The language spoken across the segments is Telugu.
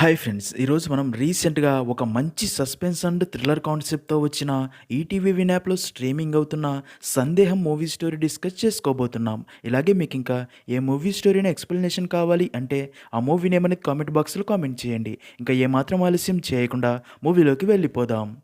హాయ్ ఫ్రెండ్స్ ఈరోజు మనం రీసెంట్గా ఒక మంచి సస్పెన్స్ అండ్ థ్రిల్లర్ కాన్సెప్ట్తో వచ్చిన ఈటీవీ విన్ యాప్లో స్ట్రీమింగ్ అవుతున్న సందేహం మూవీ స్టోరీ డిస్కస్ చేసుకోబోతున్నాం. ఇలాగే మీకు ఇంకా ఏ మూవీ స్టోరీని ఎక్స్ప్లెనేషన్ కావాలి అంటే ఆ మూవీ నేమ్ కామెంట్ బాక్స్లో కామెంట్ చేయండి. ఇంకా ఏమాత్రం ఆలస్యం చేయకుండా మూవీలోకి వెళ్ళిపోదాం.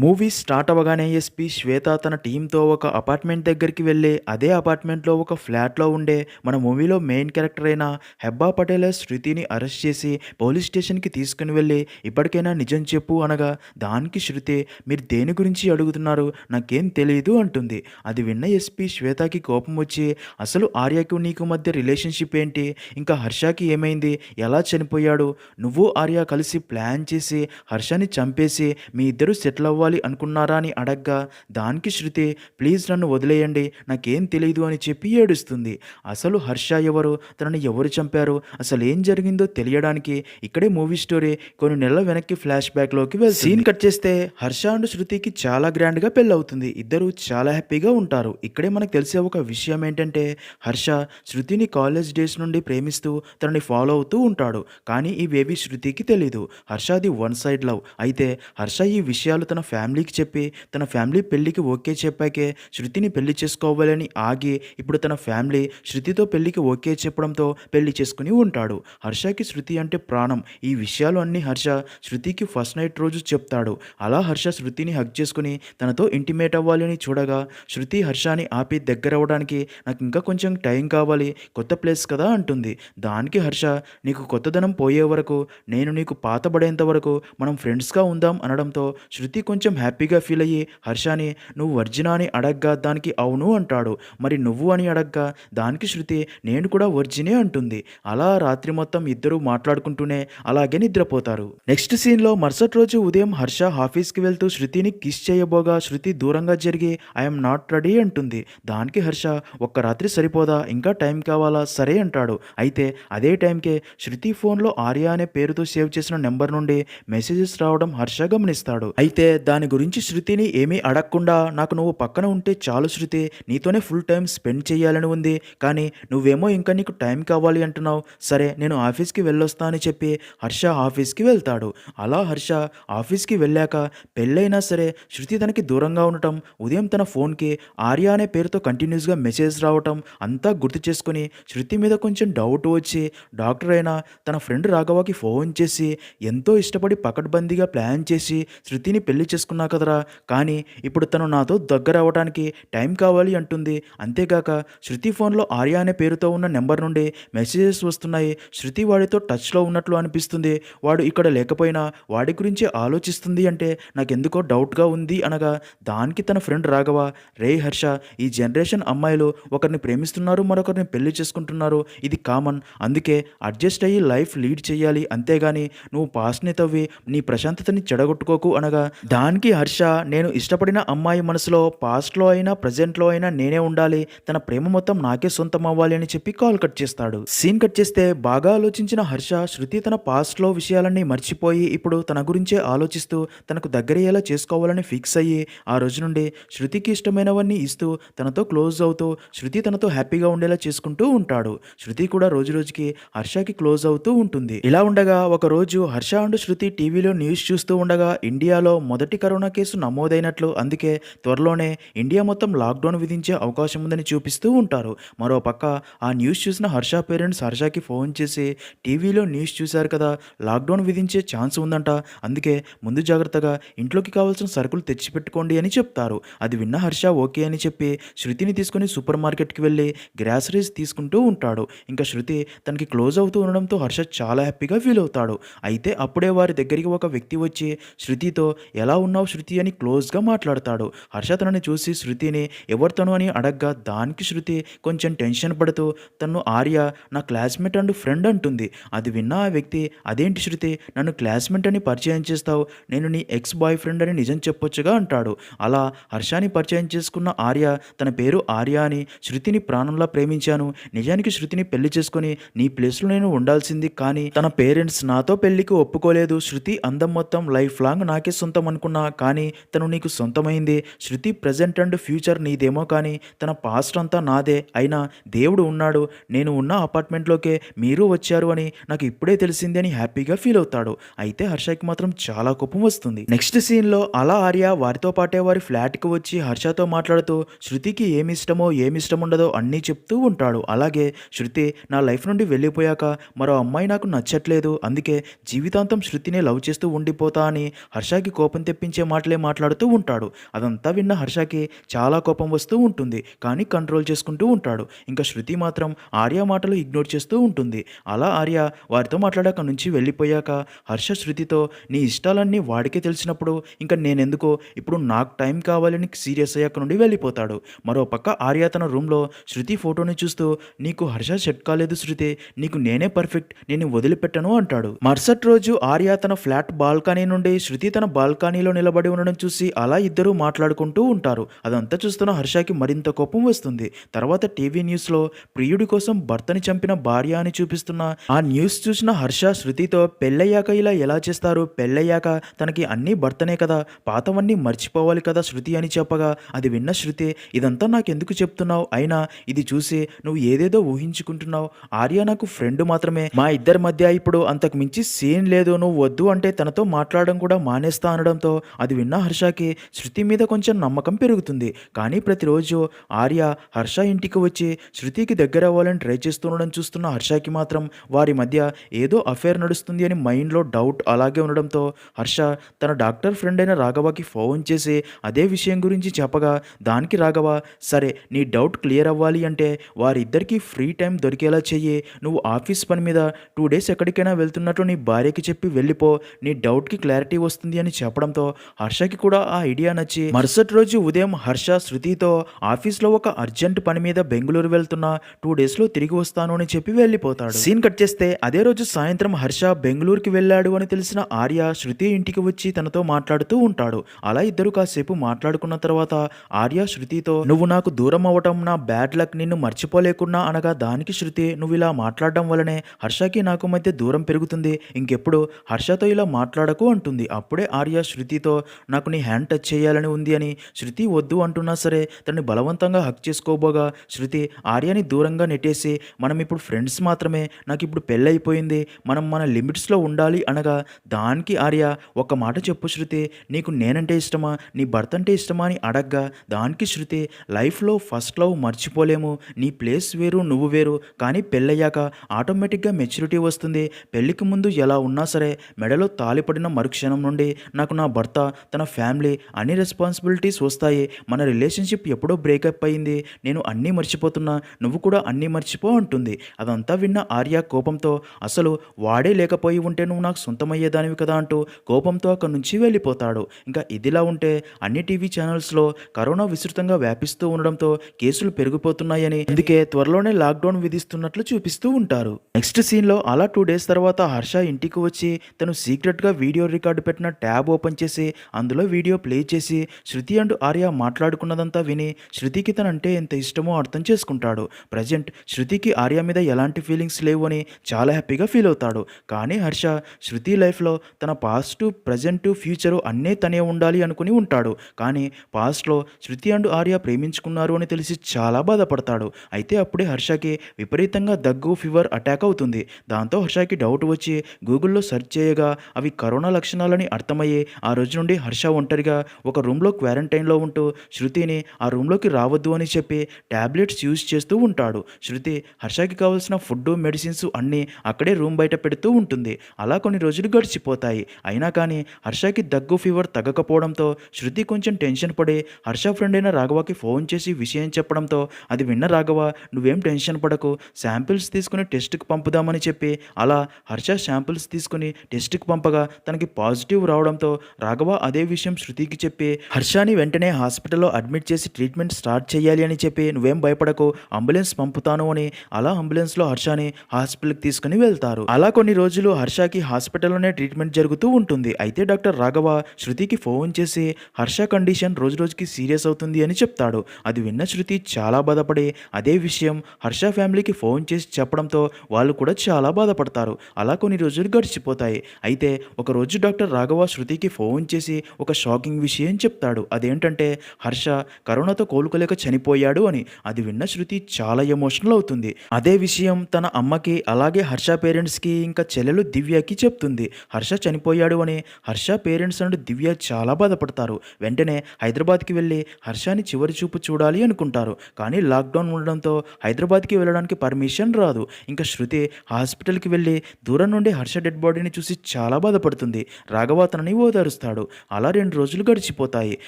మూవీ స్టార్ట్ అవ్వగానే ఎస్పీ శ్వేత తన టీంతో ఒక అపార్ట్మెంట్ దగ్గరికి వెళ్ళి అదే అపార్ట్మెంట్లో ఒక ఫ్లాట్లో ఉండే మన మూవీలో మెయిన్ క్యారెక్టర్ అయిన హెబ్బా పటేల్ శృతిని అరెస్ట్ చేసి పోలీస్ స్టేషన్కి తీసుకుని వెళ్ళి ఇప్పటికైనా నిజం చెప్పు అనగా దానికి శృతి మీరు దేని గురించి అడుగుతున్నారు? నాకేం తెలియదు అంటుంది. అది విన్న ఎస్పీ శ్వేతకి కోపం వచ్చి అసలు ఆర్యకు నీకు మధ్య రిలేషన్షిప్ ఏంటి? ఇంకా హర్షకి ఏమైంది? ఎలా చనిపోయాడు? నువ్వు ఆర్య కలిసి ప్లాన్ చేసి హర్షని చంపేసి మీ ఇద్దరు సెటిల్ అవ్వాలి అనుకున్నారా అని అడగ్గా దానికి శృతి ప్లీజ్ నన్ను వదిలేయండి నాకేం తెలియదు అని చెప్పి ఏడుస్తుంది. అసలు హర్ష ఎవరు? తనని ఎవరు చంపారు? అసలు ఏం జరిగిందో తెలియడానికి ఇక్కడే మూవీ స్టోరీ కొన్ని నెలల వెనక్కి ఫ్లాష్ బ్యాక్లోకి వెళ్ళి సీన్ కట్ చేస్తే హర్ష అండ్ శృతికి చాలా గ్రాండ్గా పెళ్ళవుతుంది. ఇద్దరు చాలా హ్యాపీగా ఉంటారు. ఇక్కడే మనకు తెలిసే ఒక విషయం ఏంటంటే హర్ష శృతిని కాలేజ్ డేస్ నుండి ప్రేమిస్తూ తనని ఫాలో అవుతూ ఉంటాడు. కానీ ఇవేవి శృతికి తెలీదు. హర్షది వన్ సైడ్ లవ్. అయితే హర్ష ఈ విషయాలు తన ఫ్యామిలీకి చెప్పి తన ఫ్యామిలీ పెళ్ళికి ఓకే చెప్పాకే శృతిని పెళ్ళి చేసుకోవాలని ఆగి ఇప్పుడు తన ఫ్యామిలీ శృతితో పెళ్ళికి ఓకే చెప్పడంతో పెళ్ళి చేసుకుని ఉంటాడు. హర్షకి శృతి అంటే ప్రాణం. ఈ విషయాలు అన్నీ హర్ష శృతికి ఫస్ట్ నైట్ రోజు చెప్తాడు. అలా హర్ష శృతిని హక్ చేసుకుని తనతో ఇంటిమేట్ అవ్వాలని చూడగా శృతి హర్షని ఆపి దగ్గర అవ్వడానికి నాకు ఇంకా కొంచెం టైం కావాలి కొత్త ప్లేస్ కదా అంటుంది. దానికి హర్ష నీకు కొత్తదనం పోయే వరకు నేను నీకు పాతబడేంత వరకు మనం ఫ్రెండ్స్గా ఉందాం అనడంతో శృతి కొంచెం కొంచెం హ్యాపీగా ఫీల్ అయ్యి హర్షని నువ్వు వర్జినా అని అడగ్గా దానికి అవును అంటాడు. మరి నువ్వు అని అడగ్గా దానికి శృతి నేను కూడా వర్జినే అంటుంది. అలా రాత్రి మొత్తం ఇద్దరూ మాట్లాడుకుంటూనే అలాగే నిద్రపోతారు. నెక్స్ట్ సీన్లో మరుసటి రోజు ఉదయం హర్ష ఆఫీస్కి వెళ్తూ శృతిని కిస్ చేయబోగా శృతి దూరంగా జరిగి ఐఎమ్ నాట్ రెడీ అంటుంది. దానికి హర్ష ఒక్క రాత్రి సరిపోదా? ఇంకా టైం కావాలా? సరే అంటాడు. అయితే అదే టైంకే శృతి ఫోన్లో ఆర్య అనే పేరుతో సేవ్ చేసిన నెంబర్ నుండి మెసేజెస్ రావడం హర్ష గమనిస్తాడు. అయితే దాని గురించి శృతిని ఏమీ అడగకుండా నాకు నువ్వు పక్కన ఉంటే చాలు శృతి నీతోనే ఫుల్ టైం స్పెండ్ చేయాలని ఉంది కానీ నువ్వేమో ఇంకా నీకు టైం కావాలి అంటున్నావు. సరే నేను ఆఫీస్కి వెళ్ళొస్తా అని చెప్పి హర్ష ఆఫీస్కి వెళ్తాడు. అలా హర్ష ఆఫీస్కి వెళ్ళాక పెళ్ళైనా సరే శృతి తనకి దూరంగా ఉండటం ఉదయం తన ఫోన్కి ఆర్య అనే పేరుతో కంటిన్యూస్గా మెసేజ్ రావటం అంతా గుర్తు చేసుకుని శృతి మీద కొంచెం డౌట్ వచ్చి డాక్టర్ అయినా తన ఫ్రెండ్ రాఘవకి ఫోన్ చేసి ఎంతో ఇష్టపడి పకడ్బందీగా ప్లాన్ చేసి శృతిని పెళ్ళి చేసుకున్నా కదరా. కానీ ఇప్పుడు తను నాతో దగ్గర అవ్వడానికి టైం కావాలి అంటుంది. అంతేగాక శృతి ఫోన్లో ఆర్య అనే పేరుతో ఉన్న నెంబర్ నుండి మెసేజెస్ వస్తున్నాయి. శృతి వాడితో టచ్లో ఉన్నట్లు అనిపిస్తుంది. వాడు ఇక్కడ లేకపోయినా వాడి గురించి ఆలోచిస్తుంది అంటే నాకెందుకో డౌట్గా ఉంది అనగా దానికి తన ఫ్రెండ్ రాఘవ రే హర్ష ఈ జనరేషన్ అమ్మాయిలు ఒకరిని ప్రేమిస్తున్నారు మరొకరిని పెళ్ళి చేసుకుంటున్నారు. ఇది కామన్. అందుకే అడ్జస్ట్ అయ్యి లైఫ్ లీడ్ చేయాలి. అంతేగాని నువ్వు పాస్ని తవ్వి నీ ప్రశాంతతని చెడగొట్టుకోకు అనగా దానికి హర్ష నేను ఇష్టపడిన అమ్మాయి మనసులో పాస్ట్లో అయినా ప్రజెంట్లో అయినా నేనే ఉండాలి. తన ప్రేమ మొత్తం నాకే సొంతం అవ్వాలి అని చెప్పి కాల్ కట్ చేస్తాడు. సీన్ కట్ చేస్తే బాగా ఆలోచించిన హర్ష శృతి తన పాస్ట్లో విషయాలన్నీ మర్చిపోయి ఇప్పుడు తన గురించే ఆలోచిస్తూ తనకు దగ్గరయ్యేలా చేసుకోవాలని ఫిక్స్ అయ్యి ఆ రోజు నుండి శృతికి ఇష్టమైనవన్నీ ఇస్తూ తనతో క్లోజ్ అవుతూ శృతి తనతో హ్యాపీగా ఉండేలా చేసుకుంటూ ఉంటాడు. శృతి కూడా రోజు రోజుకి హర్షకి క్లోజ్ అవుతూ ఉంటుంది. ఇలా ఉండగా ఒక రోజు హర్ష అండ్ శృతి టీవీలో న్యూస్ చూస్తూ ఉండగా ఇండియాలో మొదటి కరోనా కేసు నమోదైనట్లు అందుకే త్వరలోనే ఇండియా మొత్తం లాక్డౌన్ విధించే అవకాశం ఉందని చూపిస్తూ ఉంటారు. మరో పక్క ఆ న్యూస్ చూసిన హర్ష పేరెంట్స్ హర్షకి ఫోన్ చేసి టీవీలో న్యూస్ చూశారు కదా లాక్డౌన్ విధించే ఛాన్స్ ఉందంట. అందుకే ముందు జాగ్రత్తగా ఇంట్లోకి కావాల్సిన సరుకులు తెచ్చిపెట్టుకోండి అని చెప్తారు. అది విన్న హర్ష ఓకే అని చెప్పి శృతిని తీసుకుని సూపర్ మార్కెట్కి వెళ్ళి గ్రాసరీస్ తీసుకుంటూ ఉంటాడు. ఇంకా శృతి తనకి క్లోజ్ అవుతూ ఉండడంతో హర్ష చాలా హ్యాపీగా ఫీల్ అవుతాడు. అయితే అప్పుడే వారి దగ్గరికి ఒక వ్యక్తి వచ్చి శృతితో ఎలా ఉన్నావు శృతి అని క్లోజ్గా మాట్లాడతాడు. హర్ష తనని చూసి శృతిని ఎవరితోనూ అని అడగ్గా దానికి శృతి కొంచెం టెన్షన్ పడుతూ తను ఆర్య నా క్లాస్మేట్ అండ్ ఫ్రెండ్ అంటుంది. అది విన్న ఆ వ్యక్తి అదేంటి శృతి నన్ను క్లాస్మేట్ అని పరిచయం చేస్తావు? నేను నీ ఎక్స్ బాయ్ ఫ్రెండ్ అని నిజం చెప్పొచ్చుగా అంటాడు. అలా హర్షాని పరిచయం చేసుకున్న ఆర్య తన పేరు ఆర్య అని శృతిని ప్రాణంలా ప్రేమించాను. నిజానికి శృతిని పెళ్ళి చేసుకుని నీ ప్లేస్లో నేను ఉండాల్సింది కానీ తన పేరెంట్స్ నాతో పెళ్ళికి ఒప్పుకోలేదు. శృతి అందం మొత్తం లైఫ్ లాంగ్ నాకే సొంతం అనుకున్నాను అనుకున్నా కానీ తను నీకు సొంతమైంది. శృతి ప్రజెంట్ అండ్ ఫ్యూచర్ నీదేమో కానీ తన పాస్ట్ అంతా నాదే. అయినా దేవుడు ఉన్నాడు. నేను ఉన్న అపార్ట్మెంట్లోకే మీరు వచ్చారు అని నాకు ఇప్పుడే తెలిసింది అని హ్యాపీగా ఫీల్ అవుతాడు. అయితే హర్షకి మాత్రం చాలా కోపం వస్తుంది. నెక్స్ట్ సీన్లో అలా ఆర్య వారితో పాటే వారి ఫ్లాట్కి వచ్చి హర్షతో మాట్లాడుతూ శృతికి ఏమి ఇష్టమో ఏమి ఇష్టం ఉండదో అన్నీ చెప్తూ ఉంటాడు. అలాగే శృతి నా లైఫ్ నుండి వెళ్ళిపోయాక మరో అమ్మాయి నాకు నచ్చట్లేదు. అందుకే జీవితాంతం శృతిని లవ్ చేస్తూ ఉండిపోతా అని హర్షకి కోపం తెప్పించే మాటలే మాట్లాడుతూ ఉంటాడు. అదంతా విన్న హర్షకి చాలా కోపం వస్తూ ఉంటుంది. కానీ కంట్రోల్ చేసుకుంటూ ఉంటాడు. ఇంకా శృతి మాత్రం ఆర్య మాటలు ఇగ్నోర్ చేస్తూ ఉంటుంది. అలా ఆర్య వారితో మాట్లాడాక నుంచి వెళ్ళిపోయాక హర్ష శృతితో నీ ఇష్టాలన్నీ వాడికే తెలిసినప్పుడు ఇంకా నేనెందుకో? ఇప్పుడు నాకు టైం కావాలని సీరియస్ అయ్యాక నుండి వెళ్ళిపోతాడు. మరో పక్క ఆర్య తన రూమ్లో శృతి ఫోటోని చూస్తూ నీకు హర్ష సెట్ కాలేదు శృతి. నీకు నేనే పర్ఫెక్ట్. నేను వదిలిపెట్టను అంటాడు. మరుసటి రోజు ఆర్య తన ఫ్లాట్ బాల్కనీ నుండి శృతి తన బాల్కనీలో నిలబడి ఉండడం చూసి అలా ఇద్దరూ మాట్లాడుకుంటూ ఉంటారు. అదంతా చూస్తున్న హర్షకి మరింత కోపం వస్తుంది. తర్వాత టీవీ న్యూస్లో ప్రియుడి కోసం భర్తని చంపిన భార్య అని చూపిస్తున్న ఆ న్యూస్ చూసిన హర్ష శృతితో పెళ్ళయ్యాక ఇలా ఎలా చేస్తారు? పెళ్ళయ్యాక తనకి అన్నీ భర్తనే కదా. పాతవన్నీ మర్చిపోవాలి కదా శృతి అని చెప్పగా అది విన్న శృతి ఇదంతా నాకెందుకు చెప్తున్నావు? అయినా ఇది చూసి నువ్వు ఏదేదో ఊహించుకుంటున్నావు. ఆర్య నాకు ఫ్రెండ్ మాత్రమే. మా ఇద్దరి మధ్య ఇప్పుడు అంతకు మించి సీన్ లేదు. నువ్వు వద్దు అంటే తనతో మాట్లాడడం కూడా మానేస్తా అనడంతో అది విన్న హర్షకి శృతి మీద కొంచెం నమ్మకం పెరుగుతుంది. కానీ ప్రతిరోజు ఆర్య హర్ష ఇంటికి వచ్చి శృతికి దగ్గర అవ్వాలని ట్రై చేస్తుండడం చూస్తున్న హర్షకి మాత్రం వారి మధ్య ఏదో అఫేర్ నడుస్తుంది అని మైండ్లో డౌట్ అలాగే ఉండడంతో హర్ష తన డాక్టర్ ఫ్రెండ్ అయిన రాఘవకి ఫోన్ చేసి అదే విషయం గురించి చెప్పగా దానికి రాఘవ సరే నీ డౌట్ క్లియర్ అవ్వాలి అంటే వారిద్దరికీ ఫ్రీ టైం దొరికేలా చెయ్యి. నువ్వు ఆఫీస్ పని మీద టూ డేస్ ఎక్కడికైనా వెళ్తున్నట్లు నీ భార్యకి చెప్పి వెళ్ళిపో. నీ డౌట్కి క్లారిటీ వస్తుంది అని చెప్పడంతో హర్షకి కూడా ఆ ఐడియా నచ్చి మరుసటి రోజు ఉదయం హర్ష శృతితో ఆఫీస్లో ఒక అర్జెంట్ పని మీద బెంగళూరు వెళ్తున్నా టూ డేస్లో తిరిగి వస్తాను అని చెప్పి వెళ్ళిపోతాడు. సీన్ కట్ చేస్తే అదే రోజు సాయంత్రం హర్ష బెంగళూరుకి వెళ్ళాడు అని తెలిసిన ఆర్య శృతి ఇంటికి వచ్చి తనతో మాట్లాడుతూ ఉంటాడు. అలా ఇద్దరు కాసేపు మాట్లాడుకున్న తర్వాత ఆర్య శృతితో నువ్వు నాకు దూరం అవ్వటం నా బ్యాడ్ లక్ నిన్ను మర్చిపోలేకున్నా అనగా దానికి శృతి నువ్వు ఇలా మాట్లాడడం వల్లనే హర్షకి నాకు మధ్య దూరం పెరుగుతుంది. ఇంకెప్పుడు హర్షతో ఇలా మాట్లాడకు అంటుంది. అప్పుడే ఆర్య శృతి శృతితో నాకు నీ హ్యాండ్ టచ్ చేయాలని ఉంది అని శృతి వద్దు అంటున్నా సరే తనని బలవంతంగా హక్ చేసుకోబోగా శృతి ఆర్యని దూరంగా నెట్టేసి మనం ఇప్పుడు ఫ్రెండ్స్ మాత్రమే నాకు ఇప్పుడు పెళ్ళైపోయింది మనం మన లిమిట్స్లో ఉండాలి అనగా దానికి ఆర్య ఒక మాట చెప్పు శృతి నీకు నేనంటే ఇష్టమా నీ భర్త అంటే ఇష్టమా అని అడగ్గా దానికి శృతి లైఫ్లో ఫస్ట్ లవ్ మర్చిపోలేము నీ ప్లేస్ వేరు నువ్వు వేరు కానీ పెళ్ళయ్యాక ఆటోమేటిక్గా మెచ్యూరిటీ వస్తుంది పెళ్ళికి ముందు ఎలా ఉన్నా సరే మెడలో తాలిపడిన మరుక్షణం నుండి నాకు నా భర్త తన ఫ్యామిలీ అన్ని రెస్పాన్సిబిలిటీస్ వస్తాయి. మన రిలేషన్షిప్ ఎప్పుడో బ్రేకప్ అయింది. నేను అన్నీ మర్చిపోతున్నా. నువ్వు కూడా అన్నీ మర్చిపో అంటుంది. అదంతా విన్న ఆర్య కోపంతో అసలు వాడే లేకపోయి ఉంటే నువ్వు నాకు సొంతమయ్యేదానివి కదా అంటూ కోపంతో అక్కడి నుంచి వెళ్ళిపోతాడు. ఇంకా ఇదిలా ఉంటే అన్ని టీవీ ఛానల్స్లో కరోనా విస్తృతంగా వ్యాపిస్తూ ఉండడంతో కేసులు పెరిగిపోతున్నాయని అందుకే త్వరలోనే లాక్డౌన్ విధిస్తున్నట్లు చూపిస్తూ ఉంటారు. నెక్స్ట్ సీన్లో అలా టూ డేస్ తర్వాత హర్ష ఇంటికి వచ్చి తను సీక్రెట్గా వీడియో రికార్డు పెట్టిన ట్యాబ్ ఓపెన్ చేసి అందులో వీడియో ప్లే చేసి శృతి అండ్ ఆర్య మాట్లాడుకున్నదంతా విని శృతికి తనంటే ఎంత ఇష్టమో అర్థం చేసుకుంటాడు. ప్రజెంట్ శృతికి ఆర్య మీద ఎలాంటి ఫీలింగ్స్ లేవు అని చాలా హ్యాపీగా ఫీల్ అవుతాడు. కానీ హర్ష శృతి లైఫ్లో తన పాస్ట్ ప్రజెంట్ ఫ్యూచరు అన్నీ తనే ఉండాలి అనుకుని ఉంటాడు. కానీ పాస్ట్లో శృతి అండ్ ఆర్య ప్రేమించుకున్నారు అని తెలిసి చాలా బాధపడతాడు. అయితే అప్పుడే హర్షకి విపరీతంగా దగ్గు ఫీవర్ అటాక్ అవుతుంది. దాంతో హర్షకి డౌట్ వచ్చి గూగుల్లో సెర్చ్ చేయగా అవి కరోనా లక్షణాలని అర్థమయ్యే ఆ రోజు నుండి హర్ష ఒంటరిగా ఒక రూమ్లో క్వారంటైన్లో ఉంటూ శృతిని ఆ రూమ్లోకి రావద్దు అని చెప్పి టాబ్లెట్స్ యూజ్ చేస్తూ ఉంటాడు. శృతి హర్షకి కావాల్సిన ఫుడ్ మెడిసిన్స్ అన్నీ అక్కడే రూమ్ బయట పెడుతూ ఉంటుంది. అలా కొన్ని రోజులు గడిచిపోతాయి. అయినా కానీ హర్షకి దగ్గు ఫీవర్ తగ్గకపోవడంతో శృతి కొంచెం టెన్షన్ పడి హర్ష ఫ్రెండ్ అయిన రాఘవకి ఫోన్ చేసి విషయం చెప్పడంతో అది విన్న రాఘవ నువ్వేం టెన్షన్ పడకు శాంపిల్స్ తీసుకుని టెస్ట్కి పంపుదామని చెప్పి అలా హర్ష శాంపిల్స్ తీసుకుని టెస్ట్కి పంపగా తనకి పాజిటివ్ రావడంతో రాఘవ అదే విషయం శృతికి చెప్పి. హర్షాని వెంటనే హాస్పిటల్లో అడ్మిట్ చేసి ట్రీట్మెంట్ స్టార్ట్ చేయాలి అని చెప్పి. నువ్వేం భయపడకు అంబులెన్స్ పంపుతాను అని. అలా అంబులెన్స్లో హర్షాని హాస్పిటల్కి తీసుకుని వెళ్తారు. అలా కొన్ని రోజులు హర్షకి హాస్పిటల్లోనే ట్రీట్మెంట్ జరుగుతూ ఉంటుంది. అయితే డాక్టర్ రాఘవ శృతికి ఫోన్ చేసి హర్ష కండిషన్ రోజు రోజుకి సీరియస్ అవుతుంది అని చెప్తాడు. అది విన్న శృతి చాలా బాధపడి అదే విషయం హర్ష ఫ్యామిలీకి ఫోన్ చేసి చెప్పడంతో వాళ్ళు కూడా చాలా బాధపడతారు. అలా కొన్ని రోజులు గడిచిపోతాయి. అయితే ఒక రోజు డాక్టర్ రాఘవ శృతికి ఫోన్ ఫోన్ చేసి ఒక షాకింగ్ విషయం చెప్తాడు. అదేంటంటే హర్ష కరోనాతో కోలుకోలేక చనిపోయాడు అని. అది విన్న శృతి చాలా ఎమోషనల్ అవుతుంది. అదే విషయం తన అమ్మకి అలాగే హర్ష పేరెంట్స్కి ఇంకా చెల్లెలు దివ్యకి చెప్తుంది. హర్ష చనిపోయాడు అని హర్ష పేరెంట్స్ అండ్ దివ్య చాలా బాధపడతారు. వెంటనే హైదరాబాద్కి వెళ్ళి హర్షాని చివరి చూపు చూడాలి అనుకుంటారు. కానీ లాక్డౌన్ ఉండడంతో హైదరాబాద్కి వెళ్ళడానికి పర్మిషన్ రాదు. ఇంకా శృతి హాస్పిటల్కి వెళ్ళి దూరం నుండి హర్ష డెడ్ బాడీని చూసి చాలా బాధపడుతుంది. రాఘవ తనని ఓదారుస్తాడు. అలా రెండు రోజులు గడిచిపోతాయి.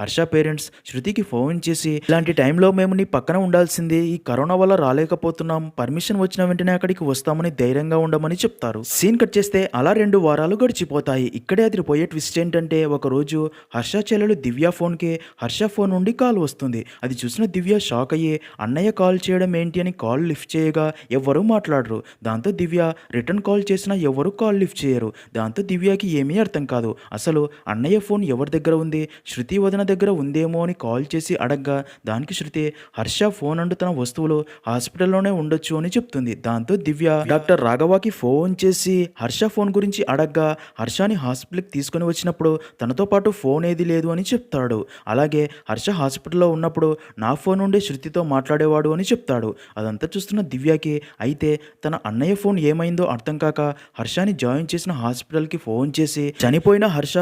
హర్ష పేరెంట్స్ శృతికి ఫోన్ చేసి ఇలాంటి టైంలో మేము నీ పక్కన ఉండాల్సింది. ఈ కరోనా వల్ల రాలేకపోతున్నాం. పర్మిషన్ వచ్చిన వెంటనే అక్కడికి వస్తామని ధైర్యంగా ఉండమని చెప్తారు. సీన్ కట్ చేస్తే అలా రెండు వారాలు గడిచిపోతాయి. ఇక్కడే అదిరిపోయే ట్విస్ట్ ఏంటంటే ఒక రోజు హర్ష చెల్లెలు దివ్య ఫోన్కి హర్ష ఫోన్ నుండి కాల్ వస్తుంది. అది చూసిన దివ్య షాక్ అయ్యి అన్నయ్య కాల్ చేయడం ఏంటి అని కాల్ లిఫ్ట్ చేయగా ఎవ్వరూ మాట్లాడరు. దాంతో దివ్య రిటర్న్ కాల్ చేసినా ఎవరు కాల్ లిఫ్ట్ చేయరు. దాంతో దివ్యకి ఏమీ అర్థం కాదు. అసలు అన్నయ్య ఫోన్ ఎవరి దగ్గర ఉంది? శృతి వదన దగ్గర ఉందేమో అని కాల్ చేసి అడగ్గా దానికి శృతి హర్ష ఫోన్ అంటూ తన వస్తువులు హాస్పిటల్లోనే ఉండొచ్చు అని చెప్తుంది. దాంతో దివ్య డాక్టర్ రాఘవాకి ఫోన్ చేసి హర్ష ఫోన్ గురించి అడగ్గా హర్షని హాస్పిటల్కి తీసుకొని వచ్చినప్పుడు తనతో పాటు ఫోన్ ఏది లేదు అని చెప్తాడు. అలాగే హర్ష హాస్పిటల్లో ఉన్నప్పుడు నా ఫోన్ నుండి శృతితో మాట్లాడేవాడు అని చెప్తాడు. అదంతా చూస్తున్న దివ్యకి అయితే తన అన్నయ్య ఫోన్ ఏమైందో అర్థం కాక హర్షని జాయిన్ చేసిన హాస్పిటల్కి ఫోన్ చేసి చనిపోయిన హర్ష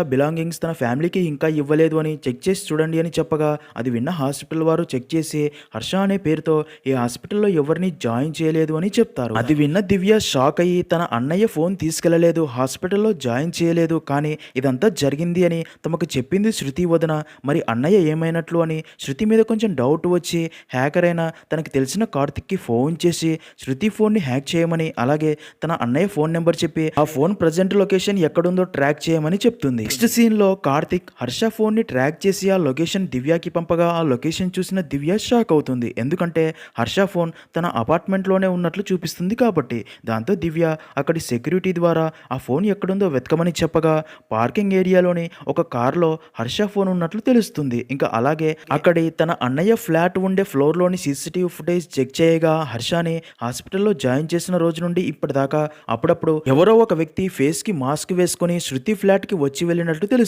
బిలాంగింగ్స్ తన ఫ్యామిలీకి ఇంకా ఇవ్వలేదు అని చెక్ చేసి చూడండి అని చెప్పగా అది విన్న హాస్పిటల్ వారు చెక్ చేసి హర్ష అనే పేరుతో ఈ హాస్పిటల్లో ఎవరిని జాయిన్ చేయలేదు అని చెప్తారు. అది విన్న దివ్య షాక్ అయ్యి తన అన్నయ్య ఫోన్ తీసుకెళ్ళలేదు హాస్పిటల్లో జాయిన్ చేయలేదు కానీ ఇదంతా జరిగింది అని తమకు చెప్పింది శృతి వదన. మరి అన్నయ్య ఏమైనట్లు అని శృతి మీద కొంచెం డౌట్ వచ్చి హ్యాకర్ అయిన తనకి తెలిసిన కార్తిక్కి ఫోన్ చేసి శృతి ఫోన్ని హ్యాక్ చేయమని అలాగే తన అన్నయ్య ఫోన్ నెంబర్ చెప్పి ఆ ఫోన్ ప్రజెంట్ లొకేషన్ ఎక్కడుందో ట్రాక్ చేయమని చెప్తుంది. నెక్స్ట్ సీన్ లో కార్తిక్ హర్ష ఫోన్ని ట్రాక్ చేసి ఆ లొకేషన్ దివ్యాకి పంపగా ఆ లొకేషన్ చూసిన దివ్య షాక్ అవుతుంది. ఎందుకంటే హర్ష ఫోన్ తన అపార్ట్మెంట్లోనే ఉన్నట్లు చూపిస్తుంది కాబట్టి. దాంతో దివ్య అక్కడి సెక్యూరిటీ ద్వారా ఆ ఫోన్ ఎక్కడుందో వెతకమని చెప్పగా పార్కింగ్ ఏరియాలోని ఒక కారులో హర్ష ఫోన్ ఉన్నట్లు తెలుస్తుంది. ఇంకా అలాగే అక్కడి తన అన్నయ్య ఫ్లాట్ ఉండే ఫ్లోర్లోని సీసీటీవీ ఫుటేజ్ చెక్ చేయగా హర్షని హాస్పిటల్లో జాయిన్ చేసిన రోజు నుండి ఇప్పటిదాకా అప్పుడప్పుడు ఎవరో ఒక వ్యక్తి ఫేస్కి మాస్క్ వేసుకొని శృతి ఫ్లాట్కి వచ్చి వెళ్ళినట్లు తెలుస్తుంది.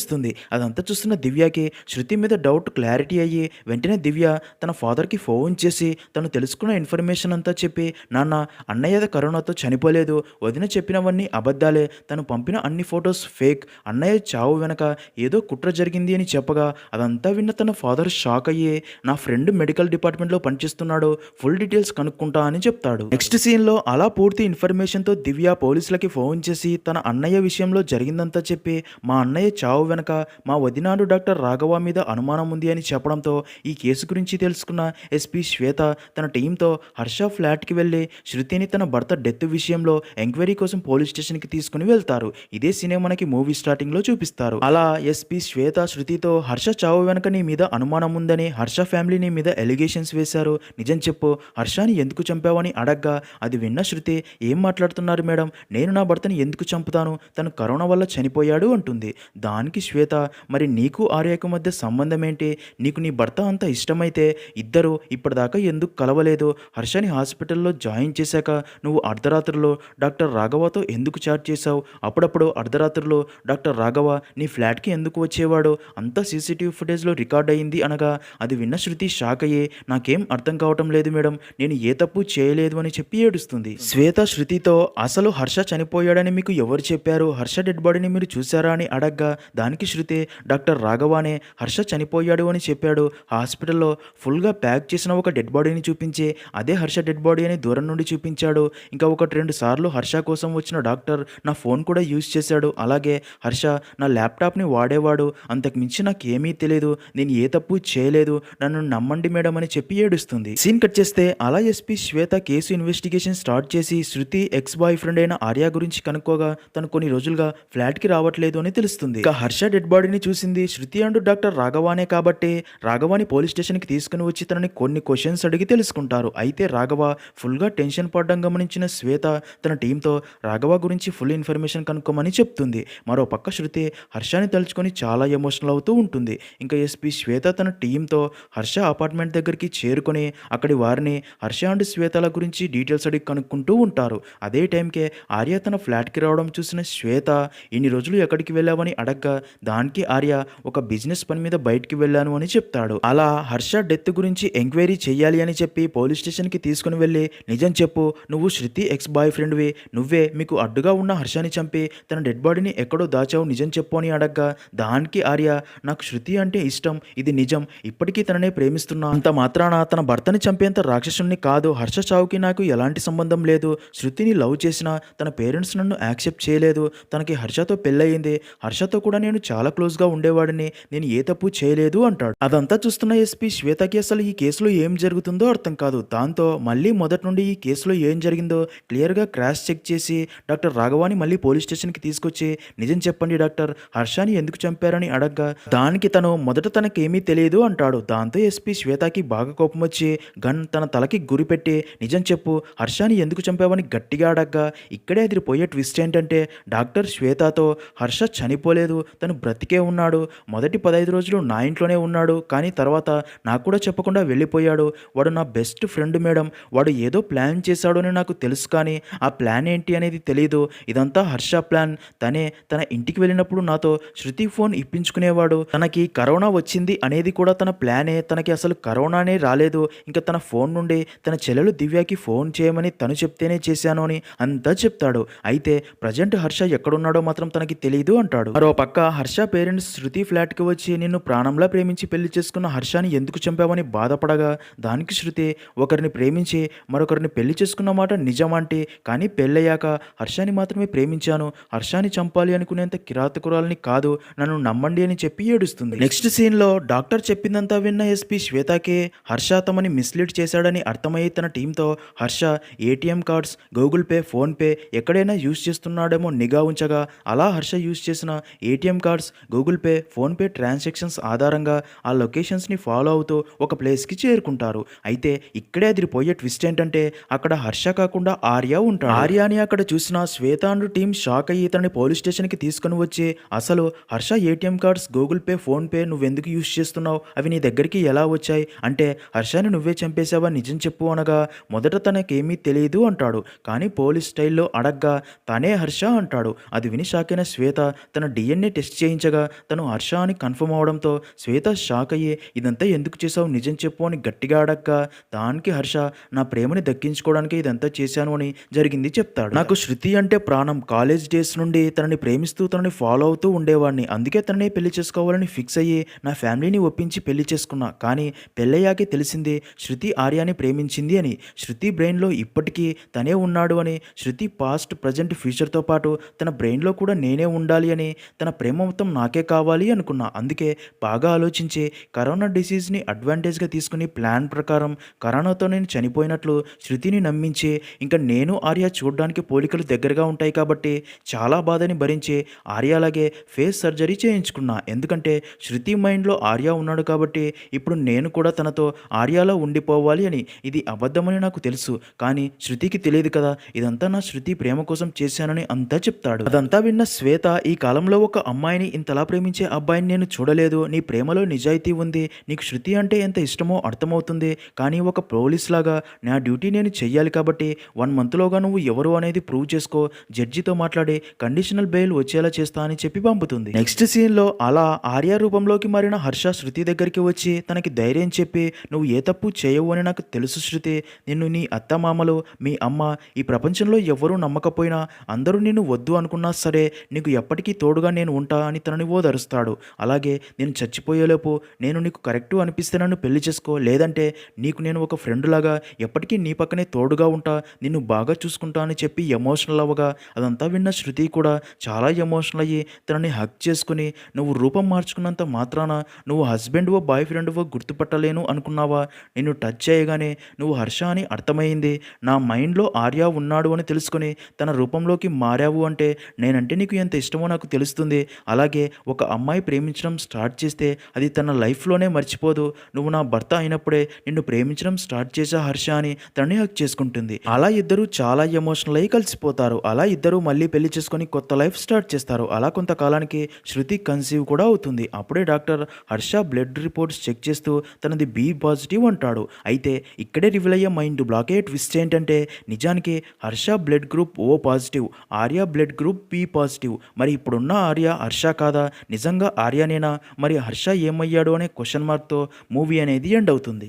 అదంతా చూస్తున్న దివ్యకి శృతి మీద డౌట్ క్లారిటీ అయ్యి వెంటనే దివ్య తన ఫాదర్కి ఫోన్ చేసి తను తెలుసుకున్న ఇన్ఫర్మేషన్ అంతా చెప్పి నాన్న అన్నయ్య కరోనాతో చనిపోలేదు. వదిన చెప్పినవన్నీ అబద్ధాలే. తను పంపిన అన్ని ఫొటోస్ ఫేక్ అన్నయ్య చావు వెనక ఏదో కుట్ర జరిగింది అని చెప్పగా అదంతా విన్న తన ఫాదర్ షాక్ అయ్యి నా ఫ్రెండ్ మెడికల్ డిపార్ట్మెంట్లో పనిచేస్తున్నాడు. ఫుల్ డీటెయిల్స్ కనుక్కుంటా అని చెప్తాడు. నెక్స్ట్ సీన్లో అలా పూర్తి ఇన్ఫర్మేషన్తో దివ్య పోలీసులకి ఫోన్ చేసి తన అన్నయ్య విషయంలో జరిగిందంతా చెప్పి మా అన్నయ్య చావు వెనక మా వదినాడు డాక్టర్ రాఘవ మీద అనుమానం ఉంది అని చెప్పడంతో ఈ కేసు గురించి తెలుసుకున్న ఎస్పీ శ్వేత తన టీంతో హర్ష ఫ్లాట్కి వెళ్ళి శృతిని తన భర్త డెత్ విషయంలో ఎంక్వైరీ కోసం పోలీస్ స్టేషన్కి తీసుకుని వెళ్తారు. ఇదే సినిమాకి మూవీ స్టార్టింగ్లో చూపిస్తారు. అలా ఎస్పీ శ్వేత శృతితో హర్ష చావు వెనక నీ మీద అనుమానం ఉందని హర్ష ఫ్యామిలీ నీ మీద ఎలిగేషన్స్ వేశారు. నిజం చెప్పు హర్షని ఎందుకు చంపావని అడగ్గా అది విన్న శృతి ఏం మాట్లాడుతున్నారు మేడం? నేను నా భర్తని ఎందుకు చంపుతాను? తను కరోనా వల్ల చనిపోయాడు అంటుంది. దానికి శ్వేత మరి నీకు ఆర్యకు మధ్య సంబంధం ఏంటి నీకు నీ భర్త అంత ఇష్టమైతే ఇద్దరు ఇప్పటిదాకా ఎందుకు కలవలేదు? హర్షని హాస్పిటల్లో జాయిన్ చేశాక నువ్వు అర్ధరాత్రిలో డాక్టర్ రాఘవతో ఎందుకు చాట్ చేశావు? అప్పుడప్పుడు అర్ధరాత్రిలో డాక్టర్ రాఘవ నీ ఫ్లాట్కి ఎందుకు వచ్చేవాడు? అంతా సీసీటీవీ ఫుటేజ్లో రికార్డ్ అయింది అనగా అది విన్న శృతి షాక్ అయ్యే నాకేం అర్థం కావటం లేదు మేడం నేను ఏ తప్పు చేయలేదు అని చెప్పి ఏడుస్తుంది. శ్వేత శృతితో అసలు హర్ష చనిపోయాడని మీకు ఎవరు చెప్పారు? హర్ష డెడ్ బాడీని మీరు చూసారా అని అడగ్గా దానికి శృతి డాక్టర్ రాఘవానే హర్ష చనిపోయాడు అని చెప్పాడు. హాస్పిటల్లో ఫుల్గా ప్యాక్ చేసిన ఒక డెడ్ బాడీని చూపించి అదే హర్ష డెడ్ బాడీ అని దూరం నుండి చూపించాడు. ఇంకా ఒకటి రెండు సార్లు హర్ష కోసం వచ్చిన డాక్టర్ నా ఫోన్ కూడా యూజ్ చేశాడు. అలాగే హర్ష నా ల్యాప్టాప్ని వాడేవాడు. అంతకు మించి నాకు ఏమీ తెలియదు నేను ఏ తప్పు చేయలేదు. నన్ను నమ్మండి మేడం అని చెప్పి ఏడుస్తుంది. సీన్ కట్ చేస్తే అలా SP Shweta case investigation start చేసి శృతి ఎక్స్ బాయ్ ఫ్రెండ్ అయిన ఆర్య గురించి కనుక్కోగా తను కొన్ని రోజులుగా ఫ్లాట్కి రావట్లేదు అని తెలుస్తుంది. ఇక హర్ష డెడ్ బాడీని చూసింది. శృతి అండ్ డాక్టర్ రాఘవానే కాబట్టి రాఘవాని పోలీస్ స్టేషన్కి తీసుకుని వచ్చి తనని కొన్ని క్వశ్చన్స్ అడిగి తెలుసుకుంటారు. అయితే రాఘవ ఫుల్గా టెన్షన్ పడడం గమనించిన శ్వేత తన టీంతో రాఘవ గురించి ఫుల్ ఇన్ఫర్మేషన్ కనుక్కోమని చెప్తుంది. మరో పక్క శృతి హర్షని తలుచుకొని చాలా ఎమోషనల్ అవుతూ ఉంటుంది. ఇంకా ఎస్పీ శ్వేత తన టీంతో హర్ష అపార్ట్మెంట్ దగ్గరికి చేరుకొని అక్కడి వారిని హర్ష అండ్ శ్వేతల గురించి డీటెయిల్స్ అడిగి కనుక్కుంటూ ఉంటారు. అదే టైంకే ఆర్య తన ఫ్లాట్కి రావడం చూసిన శ్వేత ఇన్ని రోజులు ఎక్కడికి వెళ్ళావని అడగ్గా దానికి ఆర్య ఒక బిజినెస్ పని మీద బయటికి వెళ్ళాను అని చెప్తాడు. అలా హర్ష డెత్ గురించి ఎంక్వైరీ చేయాలి అని చెప్పి పోలీస్ స్టేషన్కి తీసుకుని వెళ్ళి నిజం చెప్పు నువ్వు శృతి ఎక్స్ బాయ్ ఫ్రెండ్వి నువ్వే మీకు అడ్డుగా ఉన్న హర్షని చంపి తన డెడ్ బాడీని ఎక్కడో దాచావు నిజం చెప్పు అని అడగ్గా. దానికి ఆర్య నాకు శృతి అంటే ఇష్టం ఇది నిజం ఇప్పటికీ తననే ప్రేమిస్తున్నా. అంత మాత్రాన తన భర్తని చంపేంత రాక్షసుని కాదు. హర్ష చావుకి నాకు ఎలాంటి సంబంధం లేదు. శృతిని లవ్ చేసినా తన పేరెంట్స్ నన్ను యాక్సెప్ట్ చేయలేదు. తనకి హర్షతో పెళ్ళయింది. హర్షతో కూడా నేను చాలా క్లోజ్గా ఉండేవాడిని నేను ఏ తప్పు చేయలేదు అంటాడు. అదంతా చూస్తున్న ఎస్పీ శ్వేతకి అసలు ఈ కేసులో ఏం జరుగుతుందో అర్థం కాదు. దాంతో మళ్ళీ మొదటి నుండి ఈ కేసులో ఏం జరిగిందో క్లియర్గా క్రాష్ చెక్ చేసి డాక్టర్ రాఘవాని మళ్ళీ పోలీస్ స్టేషన్కి తీసుకొచ్చి నిజం చెప్పండి డాక్టర్ హర్షాని ఎందుకు చంపారని అడగ్గా దానికి తను మొదట తనకేమీ తెలియదు అంటాడు. దాంతో ఎస్పీ శ్వేతకి బాగా కోపం వచ్చి గన్ తన తలకి గురిపెట్టి నిజం చెప్పు హర్షాని ఎందుకు చంపావని గట్టిగా అడగ్గా ఇక్కడే అదిరిపోయే ట్విస్ట్ ఏంటంటే డాక్టర్ శ్వేతతో హర్ష చనిపోలేదు తను బ్రతికే ఉన్నాడు. మొదటి పదహైదు రోజులు నా ఇంట్లోనే ఉన్నాడు. కానీ తర్వాత నాకు కూడా చెప్పకుండా వెళ్ళిపోయాడు. వాడు నా బెస్ట్ ఫ్రెండ్ మేడం. వాడు ఏదో ప్లాన్ చేశాడు అని నాకు తెలుసు కానీ ఆ ప్లాన్ ఏంటి అనేది తెలియదు ఇదంతా హర్ష ప్లాన్. తనే తన ఇంటికి వెళ్ళినప్పుడు నాతో శృతి ఫోన్ ఇప్పించుకునేవాడు. తనకి కరోనా వచ్చింది అనేది కూడా తన ప్లానే. తనకి అసలు కరోనానే రాలేదు. ఇంకా తన ఫోన్ నుండి తన చెల్లెలు దివ్యాకి ఫోన్ చేయమని తను చెప్తేనే చేశాను అని అంతా చెప్తాడు. అయితే ప్రజెంట్ హర్ష ఎక్కడున్నాడో మాత్రం తనకి తెలియదు అంటాడు. మరో పక్క హర్ష పేరెంట్స్ శృతి ఫ్లాట్కి వచ్చి నిన్ను ప్రాణంలా ప్రేమించి పెళ్ళి చేసుకున్న హర్షాని ఎందుకు చంపావని బాధపడగా దానికి శృతి ఒకరిని ప్రేమించి మరొకరిని పెళ్ళి చేసుకున్న మాట నిజమంటే కానీ పెళ్ళయ్యాక హర్షాని మాత్రమే ప్రేమించాను హర్షాని చంపాలి అనుకునేంత కిరాతకురాలని కాదు నన్ను నమ్మండి అని చెప్పి ఏడుస్తుంది. నెక్స్ట్ సీన్లో డాక్టర్ చెప్పిందంతా విన్న ఎస్పీ శ్వేతకే హర్ష తమని మిస్లీడ్ చేశాడని అర్థమయ్యి తన టీంతో Harsha ATM cards Google Pay PhonePe ఎక్కడైనా యూజ్ చేస్తున్నాడేమో నిఘా ఉంచగా అలా హర్ష యూజ్ చేసిన ATM cards Google Pay PhonePe transactions ఆధారంగా ఆ లొకేషన్స్ని ఫాలో అవుతూ ఒక ప్లేస్కి చేరుకుంటారు. అయితే ఇక్కడే అదిరిపోయే ట్విస్ట్ ఏంటంటే అక్కడ హర్ష కాకుండా ఆర్య ఉంటాడు. ఆర్యాని అక్కడ చూసిన శ్వేత అండ్ టీం షాక్ అయ్యి ఇతన్ని పోలీస్ స్టేషన్కి తీసుకుని వచ్చి అసలు Harsha ATM cards Google Pay PhonePe నువ్వెందుకు యూజ్ చేస్తున్నావు? అవి నీ దగ్గరికి ఎలా వచ్చాయి? అంటే హర్షని నువ్వే చంపేశావా? నిజం చెప్పు అనగా మొదట తనకేమీ తెలియదు అంటాడు. కానీ పోలీస్ స్టైల్లో అడగ్గా తనే హర్ష అంటాడు. అది విని షాక్ అయిన శ్వేత తన డిఎన్ఏ టెస్ట్ చేయించగా తను హర్ష అని కన్ఫర్మ్ అవడంతో శ్వేత షాక్ అయ్యి ఇదంతా ఎందుకు చేసావు నిజం చెప్పు అని గట్టిగా అడక్క. దానికి హర్ష నా ప్రేమని దక్కించుకోవడానికి ఇదంతా చేశాను అని జరిగింది చెప్తాడు. నాకు శృతి అంటే ప్రాణం. కాలేజ్ డేస్ నుండి తనని ప్రేమిస్తూ తనని ఫాలో అవుతూ ఉండేవాడిని. అందుకే తననే పెళ్ళి చేసుకోవాలని ఫిక్స్ అయ్యి నా ఫ్యామిలీని ఒప్పించి పెళ్ళి చేసుకున్నా. కానీ పెళ్ళయ్యాకే తెలిసింది శృతి ఆర్యాని ప్రేమించింది అని. శృతి బ్రెయిన్లో ఇప్పటికీ తనే ఉన్నాడు అని. శృతి పాస్ట్ ప్రజెంట్ ఫ్యూచర్తో పాటు తన బ్రెయిన్లో కూడా నేనే ఉండాలి అని తన ప్రేమ ప్రేమ మొత్తం నాకే కావాలి అనుకున్నా. అందుకే బాగా ఆలోచించి కరోనా డిసీజ్ని అడ్వాంటేజ్గా తీసుకుని ప్లాన్ ప్రకారం కరోనాతో నేను చనిపోయినట్లు శృతిని నమ్మించి ఇంకా నేను ఆర్య చూడడానికి పోలికలు దగ్గరగా ఉంటాయి కాబట్టి చాలా బాధని భరించి ఆర్యాలాగే ఫేస్ సర్జరీ చేయించుకున్నా. ఎందుకంటే శృతి మైండ్లో ఆర్య ఉన్నాడు కాబట్టి ఇప్పుడు నేను కూడా తనతో ఆర్యాలో ఉండిపోవాలి అని ఇది అబద్ధమని నాకు తెలుసు. కానీ శృతికి తెలియదు కదా ఇదంతా నా శృతి ప్రేమ కోసం చేశానని అంతా చెప్తాడు. అదంతా విన్న శ్వేత ఈ కాలంలో ఒక అమ్మాయిని ఇంతలా ప్రేమించే అబ్బాయిని నేను చూడలేదు. నీ ప్రేమలో నిజాయితీ ఉంది. నీకు శృతి అంటే ఎంత ఇష్టమో అర్థమవుతుంది. కానీ ఒక పోలీస్ లాగా నా డ్యూటీ నేను చెయ్యాలి కాబట్టి వన్ మంత్లోగా నువ్వు ఎవరు అనేది ప్రూవ్ చేసుకో. జడ్జితో మాట్లాడి కండిషనల్ బెయిల్ వచ్చేలా చేస్తా అని చెప్పి పంపుతుంది. నెక్స్ట్ సీన్లో అలా ఆర్య రూపంలోకి మారిన హర్ష శృతి దగ్గరికి వచ్చి తనకి ధైర్యం చెప్పి నువ్వు ఏ తప్పు చేయవు అని నాకు తెలుసు శృతి. నిన్ను నీ అత్త మామలు మీ అమ్మ ఈ ప్రపంచంలో ఎవరూ నమ్మకపోయినా అందరూ నిన్ను వద్దు అనుకున్నా సరే నీకు ఎప్పటికీ తోడుగా నేను ఉంటా అని తనని ఓదరుస్తాడు. అలాగే నేను చచ్చిపోయేలోపు నేను నీకు కరెక్టు అనిపిస్తే నన్ను పెళ్ళి చేసుకో లేదంటే నీకు నేను ఒక ఫ్రెండ్ లాగా ఎప్పటికీ నీ పక్కనే తోడుగా ఉంటా నిన్ను బాగా చూసుకుంటా అని చెప్పి ఎమోషనల్ అవ్వగా అదంతా విన్న శృతి కూడా చాలా ఎమోషనల్ అయ్యి తనని హక్ చేసుకుని నువ్వు రూపం మార్చుకున్నంత మాత్రాన నువ్వు హస్బెండ్ ఓ బాయ్ ఫ్రెండ్ ఓ గుర్తుపట్టలేను అనుకున్నావా? నిన్ను టచ్ చేయగానే నువ్వు హర్ష అని అర్థమైంది నా మైండ్లో ఆర్య ఉన్నాడు అని తెలుసుకుని తన రూపంలోకి మారావు అంటే నేనంటే నీకు ఎంత ఇష్టమో నాకు తెలుస్తుంది. అలాగే ఒక అమ్మాయి ప్రేమించడం స్టార్ట్ చేస్తే అది తన లైఫ్లోనే మర్చిపోదు. నువ్వు నా భర్త అయినప్పుడే నిన్ను ప్రేమించడం స్టార్ట్ చేసా హర్ష అని తనని హక్ చేసుకుంటుంది. అలా ఇద్దరు చాలా ఎమోషనల్ అయ్యి కలిసిపోతారు. అలా ఇద్దరు మళ్ళీ పెళ్ళి చేసుకొని కొత్త లైఫ్ స్టార్ట్ చేస్తారు. అలా కొంతకాలానికి శృతి కన్సీవ్ కూడా అవుతుంది. అప్పుడే doctor Harsha blood reports check చేస్తూ తనది బి పాజిటివ్ అంటాడు. అయితే ఇక్కడే రివీల్ అయ్యే మైండ్ బ్లాక్ అయ్యే ట్విస్ట్ ఏంటంటే నిజానికి Harsha blood group O positive Arya blood group B positive. మరి ఇప్పుడున్న ఆర్య హర్ష కాదా? నిజంగా ఆర్యనేనా? మరి హర్ష ఏమయ్యాడు అనే క్వశ్చన్ మార్క్తో మూవీ అనేది ఎండ్ అవుతుంది.